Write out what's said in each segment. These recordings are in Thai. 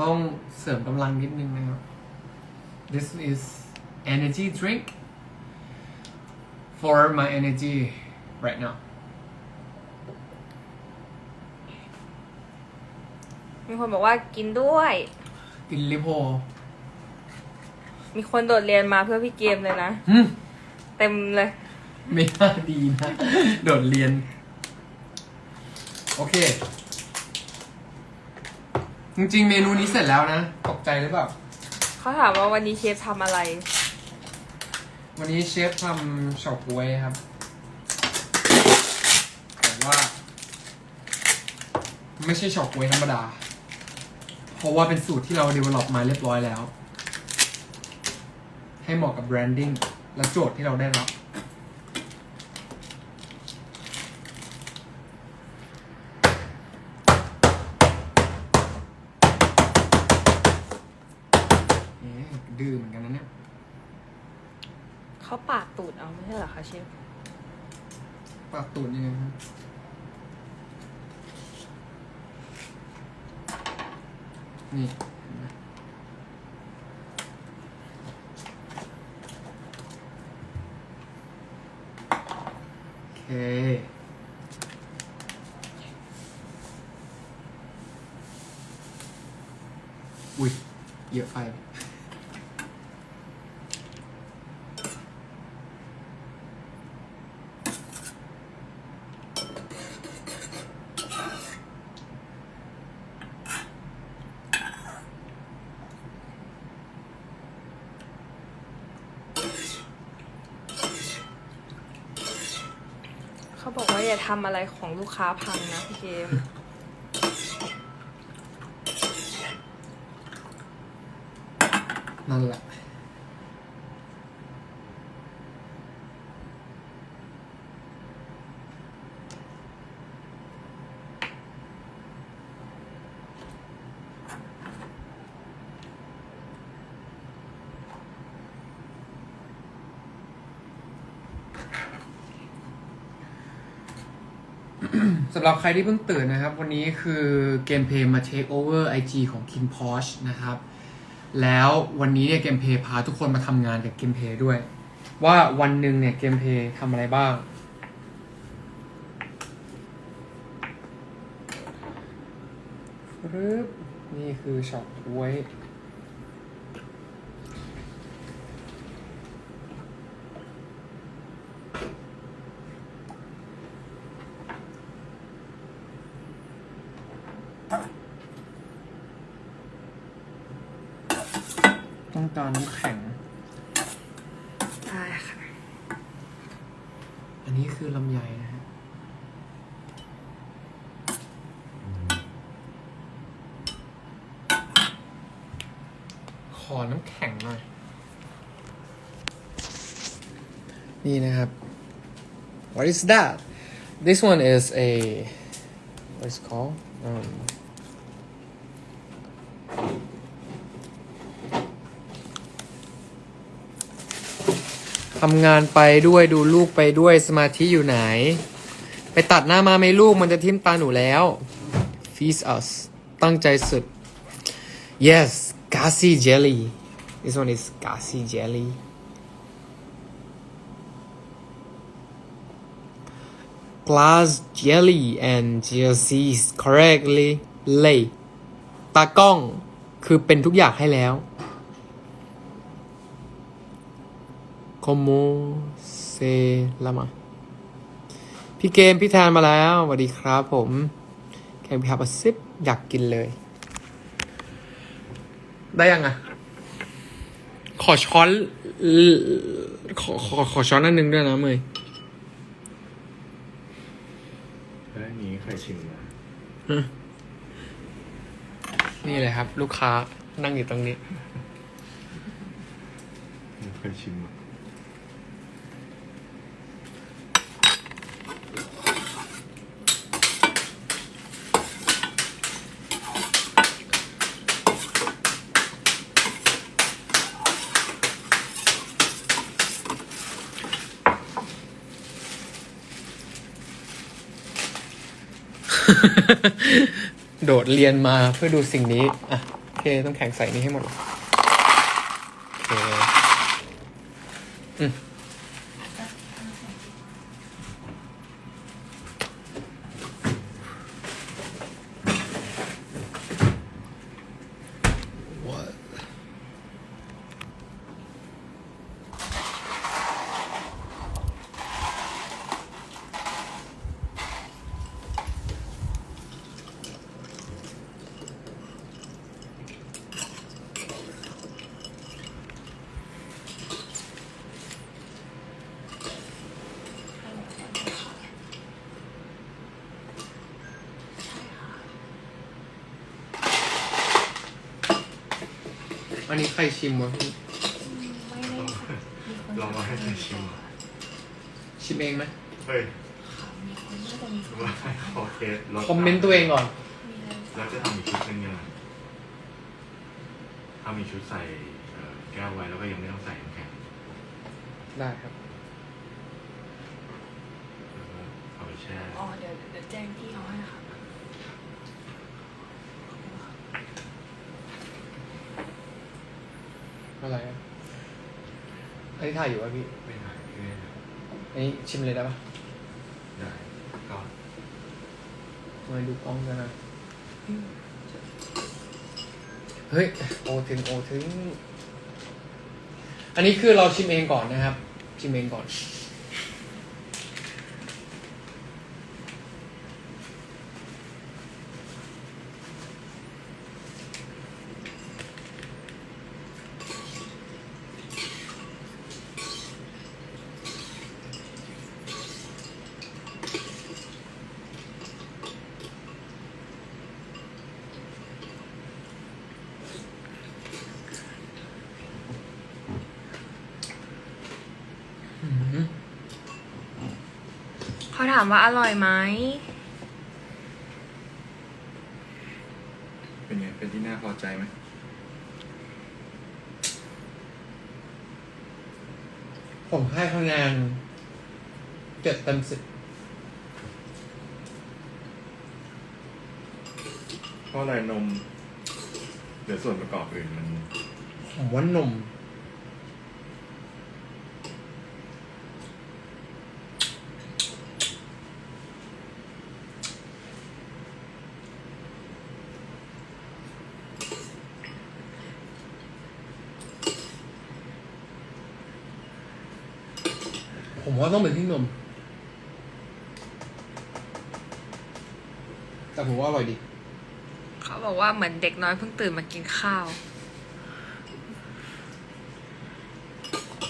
ต้องเสริมกำลังนิดนึงนะครับ This is energy drink for my energy right now มีคนบอกว่ากินด้วย กินลิโพมีคนโดดเรียนมาเพื่อพี่เกมเลยนะ หึเต็มเลย ไม่น่าดีนะ โดดเรียน โอเค จริงๆ เมนูนี้เสร็จแล้วนะ ตกใจหรือเปล่า เขาถามว่าวันนี้เชฟทำอะไร วันนี้เชฟทำเฉาก๊วยครับ แต่ว่า ไม่ใช่เฉาก๊วยธรรมดา เพราะว่าเป็นสูตรที่เรา develop มาเรียบร้อยแล้ว ให้เหมาะกับ branding และโจทย์ที่เราได้รับ เอ๊ะดื้อเหมือนกันนะเนี่ย เขาปาด ตูดเอาไม่ใช่เหรอคะเชฟ ปากตูดยังไงครับนี่เห็นไหมโอเค อุ้ยเยอะไป บอกว่าอย่าทำอะไรของลูกค้าพังนะพี่เกมนั่นแหละ สำหรับใครที่เพิ่งตื่นนะครับ วันนี้คือเกมเพย์มา take over IG ของ Kin Porsche นะครับ แล้ววันนี้เนี่ยเกมเพย์พาทุกคนมาทำงานกับเกมเพย์ด้วย ว่าวันหนึ่งเนี่ยเกมเพย์ทำอะไรบ้างรึบนี่คือช็อตไว้ ต้องการน้ำแข็ง ได้ค่ะ อันนี้คือลำไยนะฮะขอน้ำแข็งหน่อย นี่นะครับ What is that This one is a what is it called um, ทำงานไปด้วยดูลูกไปด้วยสมาธิอยู่ไหน ไปตัดหน้ามาไหมลูกมันจะทิ่มตาหนูแล้ว Feast us ตั้งใจสุด Yes gassy jelly This one is gassy jelly glass jelly and GLC correctly lay ตากล้องคือเป็นทุกอย่างให้แล้ว como se llama พี่เกมพี่แทนมาแล้วสวัสดีครับผมแกงพิฮาปซิปอยากกินเลย ได้ยังอะ ขอช้อน ขอขอขอช้อนอันหนึงด้วยนะเมยแล้วอันนี้เคยชิมนะนี่เลยครับ ลูกค้านั่งอยู่ตรงนี้ไม่เคยชิมอะ โดดเรียนมาเพื่อดูสิ่งนี้ อะโอเคต้องแข่งใส่นี้ให้หมดโอเค นนี้ใครชิมวะพี่ไม่ได้ค่ะมีคนลองมาให้ใครชิมอะชิมเองไหมเฮ้ยค่ะมีคนน่าจะมีคนว่าให้ขอเคสรสคอมเมนต์ตัวเองก่อนมีอะไรแล้วจะทำอีกชุดหนึงยังไงถ้ามีชุดใส่เอ่อแก้วไว้แล้วก็ยังไม่ต้องใส่น้ำแข็งได้ครับ แล้วก็เอาไปแช่ อ๋อเดี๋ยวเดี๋ยวแจ้งพี่เขาให้ค่ะ อะไรอะอันนี้ถ่ายอยู่ป่ะพี่ ไม่ถ่ายไม่ถ่ายอันนี้ชิมเลยได้ปะได้ก็มาดูกล้องกันนะ เฮ้ย โอถึงโอถึง อันนี้คือเราชิมเองก่อนนะครับ ชิมเองก่อน เขาถามว่าอร่อยไหม เป็นไง เป็นที่น่าพอใจไหม ผมให้คะแนนเจ็ดเต็มสิบเพราะอะไรนม เดี๋ยวส่วนประกอบอื่นมัน ผมว่านม ว่าต้องเป็นที่นมแต่ผมว่าอร่อยดี เขาบอกว่าเหมือนเด็กน้อยเพิ่งตื่นมากินข้าว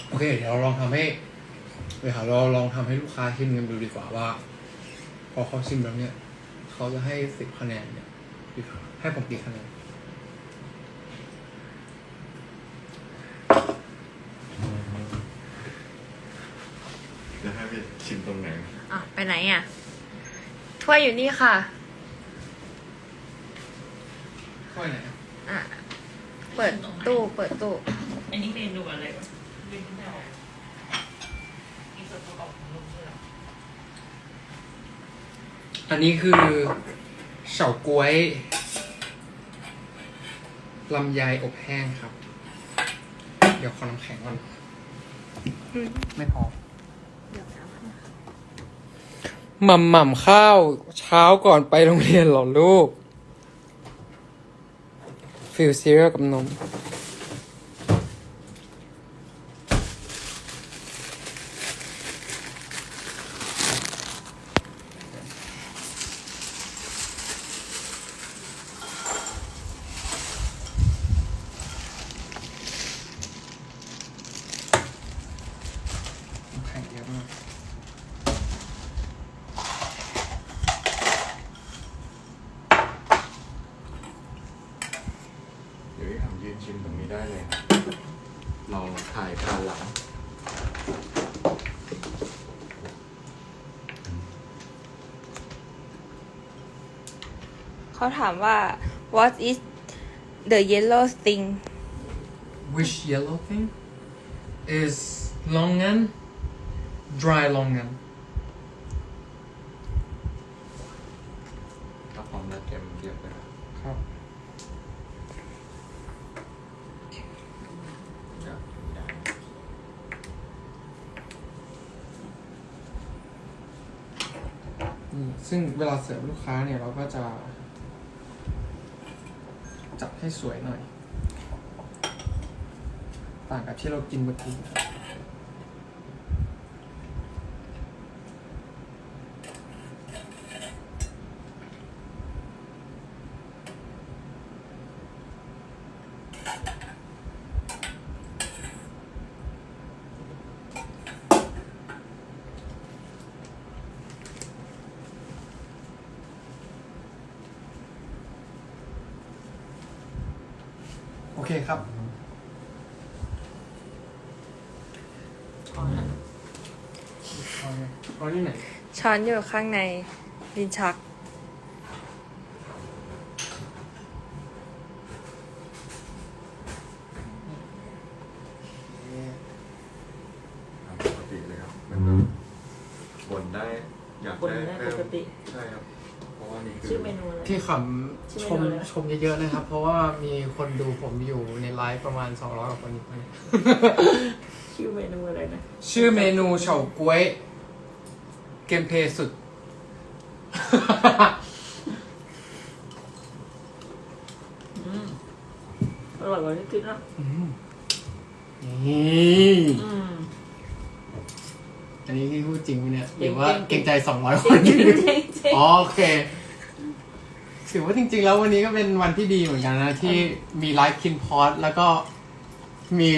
โอเค เดี๋ยวเราลองทำให้ เดี๋ยวเราลองทำให้ลูกค้าชิมกันดูดีกว่าว่า พอเขาชิมแล้วเนี่ย เขาจะให้สิบคะแนนเนี่ย ให้ผมกี่คะแนน จะให้ไป ชิมตรงไหนอะไปไหนอะ ถ้วยอยู่นี่ค่ะ ค่อยไหนอะอะ เปิดตู้เปิดตู้ อันนี้เมนูอะไรวะเมนูไม่ออกมีส่วนประกอบของนมด้วยเหรออันนี้คือเฉาก๊วยลำไยอบแห้งครับ เดี๋ยวขอน้ำแข็งก่อน ไม่พอ หม่ำหม่ำข้าวเช้าก่อนไปโรงเรียนหรอลูก ฟิลซีเรียลกับนม น้ำแข็งเยอะมาก เดี๋ ยวพี่ทำยืนชิมตรงนี้ได้เลยเราถ่ายการหลัง เขาถามว่า what is the yellow thing Which yellow thing is longan dry longan ถ้าพร้อมแล้วเตรียมเรียบเลยครับครับ ซึ่งเวลาเสิร์ฟลูกค้าเนี่ยเราก็จะ จับให้สวยหน่อย ต่างกับที่เรากินเมื่อกี้นะครับโอเคครับ ช้อนอะ เอาไงเอาที่ไหนช้อนอยู่ข้างในดินชักตามปกติเลยครับมันก็บนได้อยากบนได้ได้เพิ่ปมกติ ใช่ครับ เพราะว่านี่คืชื่อเมนูอะไร ที่ขชื่อำชเมมนูอะไรนะชมเยอะๆนะครับ เพราะว่ามีคนดูผมอยู่ในไลฟ์ประมาณ 200กว่าคนอีกเนี่ยชื่อเมนูอะไรนะ ชื่อเมนูเฉาก๊วย เกมเพลย์สุด อืมอร่อยกว่าที่คิดนะอืมนี่อืม อันนี้ที่พูดจริงไหมเนี่ยหจริรืงอว่าจริงเกรงใจ200คจรินงจริงจริงจริงอ๋อโอเคถือว่าจริง ๆ แล้ววันนี้ก็เป็นวันที่ดีเหมือนกันนะ ที่มีไลฟ์คินพอดแล้วก็มี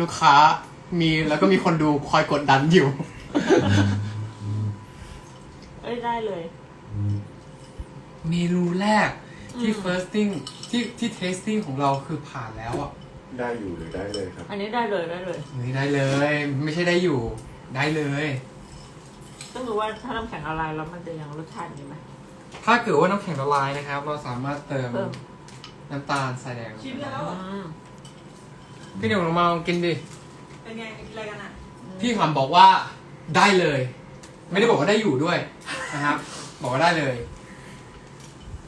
ลูกค้ามีแล้วก็มีคนดูคอยกดดันอยู่เอ้ย ได้เลย เมนูแรกที่ อืม firsting ที่ที่ tasting ของเราคือผ่านแล้วอะได้อยู่หรือได้เลยครับ อันนี้ได้เลยได้เลยเฮ้ยได้เลย ไม่ใช่ได้อยู่ได้เลยต้องรู้ว่าถ้าน้ำแข็งละลายแล้วมันจะยังรสชาติดีไหมถ้าเกิดว่าน้ำแข็งละลายนะครับ เราสามารถเติมเพิ่มน้ำตาลทรายแดงชิมแล้วเหรออืมพี่หนุ่มลองมาลองกินดิเป็นไงกินอะไรกันอะพี่ขำบอกว่าได้เลย ไม่ได้บอกว่าได้อยู่ด้วยนะครับ บอกว่าได้เลย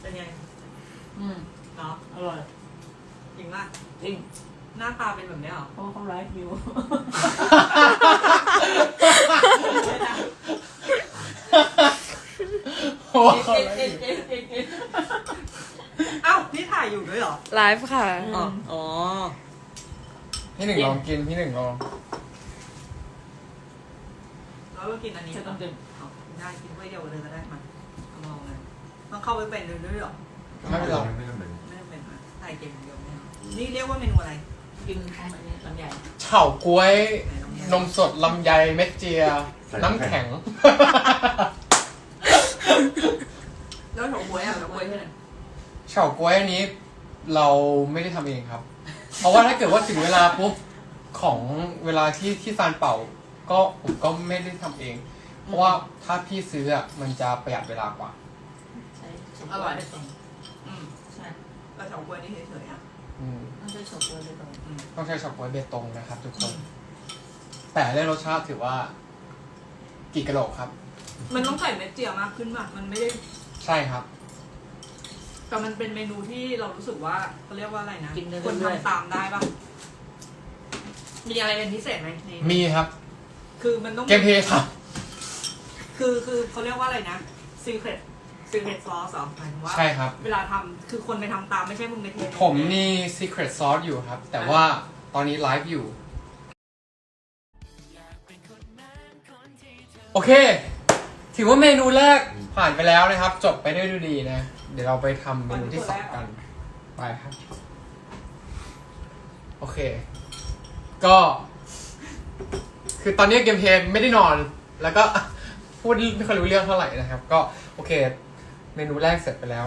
เป็นไงอืมเนาะอร่อยจริงป่ะจริงหน้าตาเป็นแบบเนี้ยเหรอเพราะว่าเขาไลฟ์อยู่โอ้เอ๊ะเอ๊ะเอ๊ะเอ๊ะเอ๊ะเอ้านี่ถ่ายอยู่ด้วยเหรอไลฟ์ค่ะ อ๋ออ๋อพี่หนึ่งลองกินพี่หนึ่งลอง แล้วก็กินอันนี้จะต้องกินเอาได้กินถ้วยเดียวเลยก็ได้มาเอาลองเลยต้องเข้าไปเป็นด้วยด้วยเหรอไม่เป็นไรไม่จำเป็นไม่ต้องเป็นอะถ่ายเกมอย่างเดียวไม่เอานี่เรียกว่าเมนูอะไร กินข้าวอันนี้ลำใหญ่เฉาก๊วยไหนลองนมสดลำไยเม็ดเจีย น้ำแข็ง แล้วเฉาก๊วยอะเฉาก๊วยที่ไหนเฉาก๊วยอันนี้เราไม่ได้ทำเองครับ เพราะว่าถ้าเกิดว่าถึงเวลาปุ๊บของเวลาที่ที่ซานเป่า ก็ผมก็ไม่ได้ทำเอง เพราะว่าถ้าพี่ซื้ออะมันจะประหยัดเวลากว่า ใช่อร่อยได้ตรงอืมใช่แล้วเฉาก๊วยนี่เฉยๆอะอืมต้องใช้โชกุนได้ตรงอืมต้องใช้เฉาก๊วยเบตงนะครับ ทุกคน แต่ได้รสชาติถือว่า กี่กะโหลกครับ มันต้องใส่เม็ดเจียมากขึ้นป่ะมันไม่ได้ใช่ครับ แต่มันเป็นเมนูที่เรารู้สึกว่าเขาเรียกว่าอะไรนะกินได้คนเรื่อยทำตามได้ป่ะมีอะไรเป็นพิเศษไหมในมีครับ คือมันต้องเกมเพลย์ครับคือคือเขาเรียกว่าอะไรนะ secret secret sauce เหรอหมายถึงว่า ใช่ครับ เวลาทำคือคนไปทำตามไม่ใช่มึงไปเทผมมี Secret Sauce อยู่ครับ แต่ว่าตอนนี้ไลฟ์อยู่ โอเค ถือว่าเมนูแรกผ่านไปแล้วนะครับ จบไปได้ด้วยดีนะ เดี๋ยวเราไปทำเมนูที่สองกัน ไปครับ โอเค ก็ คือตอนนี้เกมเพลย์ไม่ได้นอน แล้วก็ พูดไม่ค่อยรู้เรื่องเท่าไหร่นะครับ ก็โอเค เมนูแรกเสร็จไปแล้ว